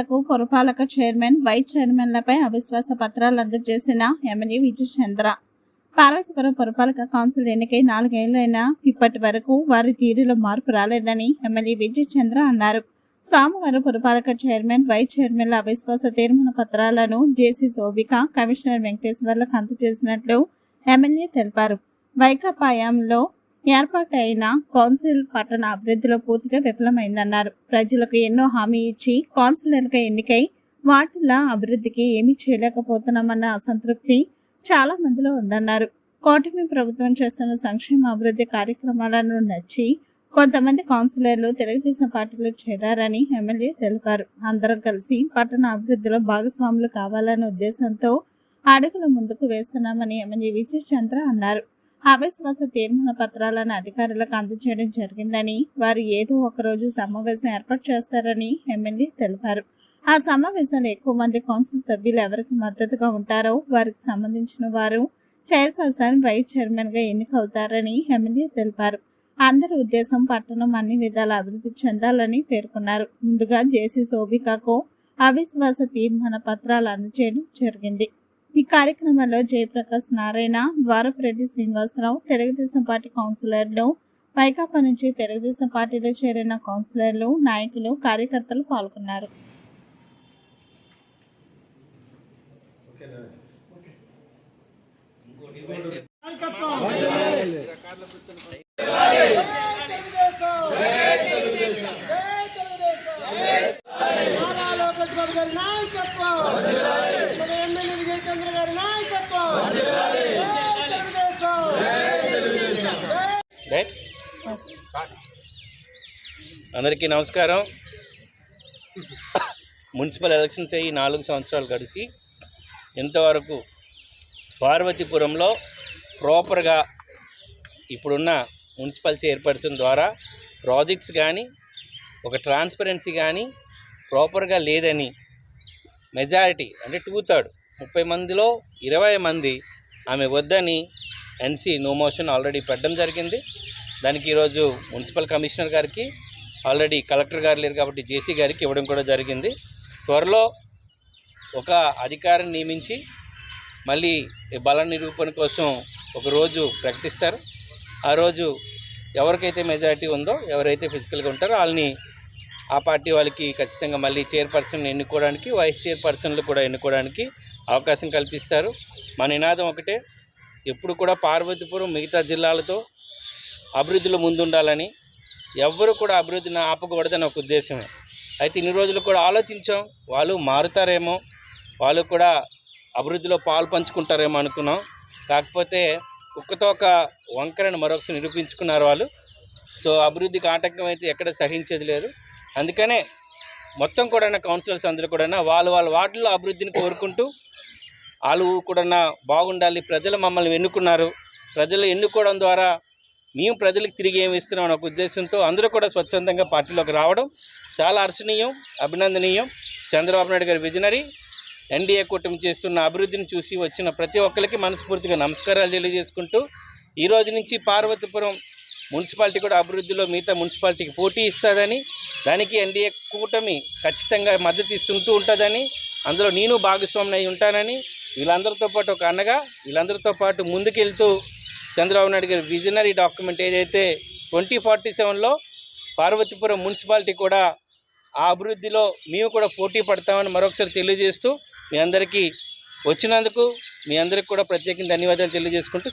పురపాలక chairman vice చైర్మన్లపై అవిశ్వాస పత్రాలు అందజేసిన ఎమ్మెల్యే విజయ్ చంద్ర. పార్వతీపురం పురపాలక కౌన్సిల్ ఎన్నికై నాలుగేళ్ళైనా ఇప్పటి వరకు వారి తీరులో మార్పు రాలేదని ఎమ్మెల్యే విజయ్ చంద్ర అన్నారు. సోమవారం పురపాలక చైర్మన్ వైస్ చైర్మన్ల అవిశ్వాస తీర్మాన పత్రాలను జేసీ శోభిక కమిషనర్ వెంకటేశ్వర్లకు అందజేసినట్లు ఎమ్మెల్యే తెలిపారు. వైకాపాయంలో ఏర్పాటైన కౌన్సిల్ పట్టణ అభివృద్ధిలో పూర్తిగా విఫలమైందన్నారు. ప్రజలకు ఎన్నో హామీ ఇచ్చి కౌన్సిలర్గా ఎన్నికై వాటిల అభివృద్ధికి ఏమీ చేయలేకపోతున్నామన్న అసంతృప్తి చాలా మందిలో ఉందన్నారు. కూటమి ప్రభుత్వం చేస్తున్న సంక్షేమ అభివృద్ధి కార్యక్రమాలను నచ్చి కొంతమంది కౌన్సిలర్లు తెలుగుదేశం పార్టీలో చేరారని ఎమ్మెల్యే తెలిపారు. అందరం కలిసి పట్టణ అభివృద్ధిలో భాగస్వాములు కావాలనే ఉద్దేశంతో అడుగులు ముందుకు వేస్తున్నామని ఎమ్మెల్యే విజయ్ చంద్ర అన్నారు. అవిశ్వాస తీర్మాన పత్రాలను అధికారులకు అందజేయడం జరిగిందని వారు ఏదో ఒక రోజు సమావేశం ఏర్పాటు చేస్తారని ఎమ్మెల్యే తెలిపారు. ఆ సమావేశంలో ఎక్కువ మంది కౌన్సిల్ సభ్యులు ఎవరికి మద్దతుగా ఉంటారో వారికి సంబంధించిన వారు చైర్పర్సన్ వైస్ చైర్మన్గా ఎన్నికవుతారని ఎమ్మెల్యే తెలిపారు. అందరి ఉద్దేశం పట్టణం అన్ని విధాల అభివృద్ధి చెందాలని పేర్కొన్నారు. ముందుగా జేసీ శోభికకు అవిశ్వాస తీర్మాన పత్రాలు అందజేయడం జరిగింది. ఈ కార్యక్రమంలో జయప్రకాష్ నారాయణ ద్వారపురెడ్డి శ్రీనివాసరావు తెలుగుదేశం పార్టీ కౌన్సిలర్లు వైకాపా నుంచి తెలుగుదేశం పార్టీలో చేరిన కౌన్సిలర్లు నాయకులు కార్యకర్తలు పాల్గొన్నారు నారా లోకేష్ బాబు గారి నాయకత్వం మన ఎమ్మెల్యే నాయకత్వం! అందరికీ నమస్కారం. మున్సిపల్ ఎలక్షన్స్ అయ్యి నాలుగు సంవత్సరాలు గడిచి ఇంతవరకు పార్వతీపురంలో ప్రాపర్గా ఇప్పుడున్న మున్సిపల్ చైర్పర్సన్ ద్వారా ప్రాజెక్ట్స్ కానీ ఒక ట్రాన్స్పరెన్సీ కానీ ప్రాపర్గా లేదని మెజారిటీ అంటే టూ థర్డ్ ముప్పై మందిలో ఇరవై మంది ఆమె వద్దని ఎన్సీ నో మోషన్ ఆల్రెడీ పెట్టడం జరిగింది. దానికి ఈరోజు మున్సిపల్ కమిషనర్ గారికి ఆల్రెడీ కలెక్టర్ గారు లేరు కాబట్టి జేసీ గారికి ఇవ్వడం కూడా జరిగింది. త్వరలో ఒక అధికారిని నియమించి మళ్ళీ బల నిరూపణ కోసం ఒక రోజు ప్రకటిస్తారు. ఆ రోజు ఎవరికైతే మెజారిటీ ఉందో ఎవరైతే ఫిజికల్గా ఉంటారో వాళ్ళని ఆ పార్టీ వాళ్ళకి ఖచ్చితంగా మళ్ళీ చైర్పర్సన్ ఎన్నుకోవడానికి వైస్ చైర్పర్సన్లు కూడా ఎన్నుకోవడానికి అవకాశం కల్పిస్తారు. మన నినాదం ఒకటే ఎప్పుడు కూడా పార్వతీపురం మిగతా జిల్లాలతో అభివృద్ధిలో ముందుండాలని ఎవ్వరు కూడా అభివృద్ధిని ఆపకూడదని ఒక ఉద్దేశమే. అయితే ఇన్ని రోజులు కూడా ఆలోచించాం వాళ్ళు మారుతారేమో వాళ్ళు కూడా అభివృద్ధిలో పాలు పంచుకుంటారేమో అనుకున్నాం. కాకపోతే కుక్కతో ఒక వంకరని మరొకసారి నిరూపించుకున్నారు వాళ్ళు. సో అభివృద్ధికి ఆటంకం అయితే ఎక్కడ సహించేది లేదు. అందుకనే మొత్తం కూడా కౌన్సిలర్స్ అందరూ కూడా వాళ్ళు వాళ్ళ వార్డుల్లో అభివృద్ధిని కోరుకుంటూ వాళ్ళు కూడా బాగుండాలి. ప్రజలు మమ్మల్ని ఎన్నుకున్నారు. ప్రజలు ఎన్నుకోవడం ద్వారా మేము ప్రజలకు తిరిగి ఏమి ఇస్తున్నాం అనే ఒక ఉద్దేశంతో అందరూ కూడా స్వచ్ఛందంగా పార్టీలోకి రావడం చాలా హర్షణీయం అభినందనీయం. చంద్రబాబు నాయుడు గారి విజనరీ ఎన్డీఏ కూటమి చేస్తున్న అభివృద్ధిని చూసి వచ్చిన ప్రతి ఒక్కరికి మనస్ఫూర్తిగా నమస్కారాలు తెలియజేసుకుంటూ ఈ రోజు నుంచి పార్వతీపురం మున్సిపాలిటీ కూడా అభివృద్ధిలో మిగతా మున్సిపాలిటీకి పోటీ ఇస్తుందని దానికి ఎన్డీఏ కూటమి ఖచ్చితంగా మద్దతు ఇస్తుంటూ ఉంటుందని అందులో నేను భాగస్వామిని అయి ఉంటానని వీళ్ళందరితో పాటు ఒక అన్నగా వీళ్ళందరితో పాటు ముందుకెళ్తూ చంద్రబాబు నాయుడు గారి విజనరీ డాక్యుమెంట్ ఏదైతే ట్వంటీ ఫార్టీ సెవెన్లో పార్వతీపురం మున్సిపాలిటీ కూడా ఆ అభివృద్ధిలో మేము కూడా పోటీ పడతామని మరొకసారి తెలియజేస్తూ మీ అందరికీ వచ్చినందుకు మీ అందరికీ కూడా ప్రత్యేకంగా ధన్యవాదాలు తెలియజేసుకుంటూ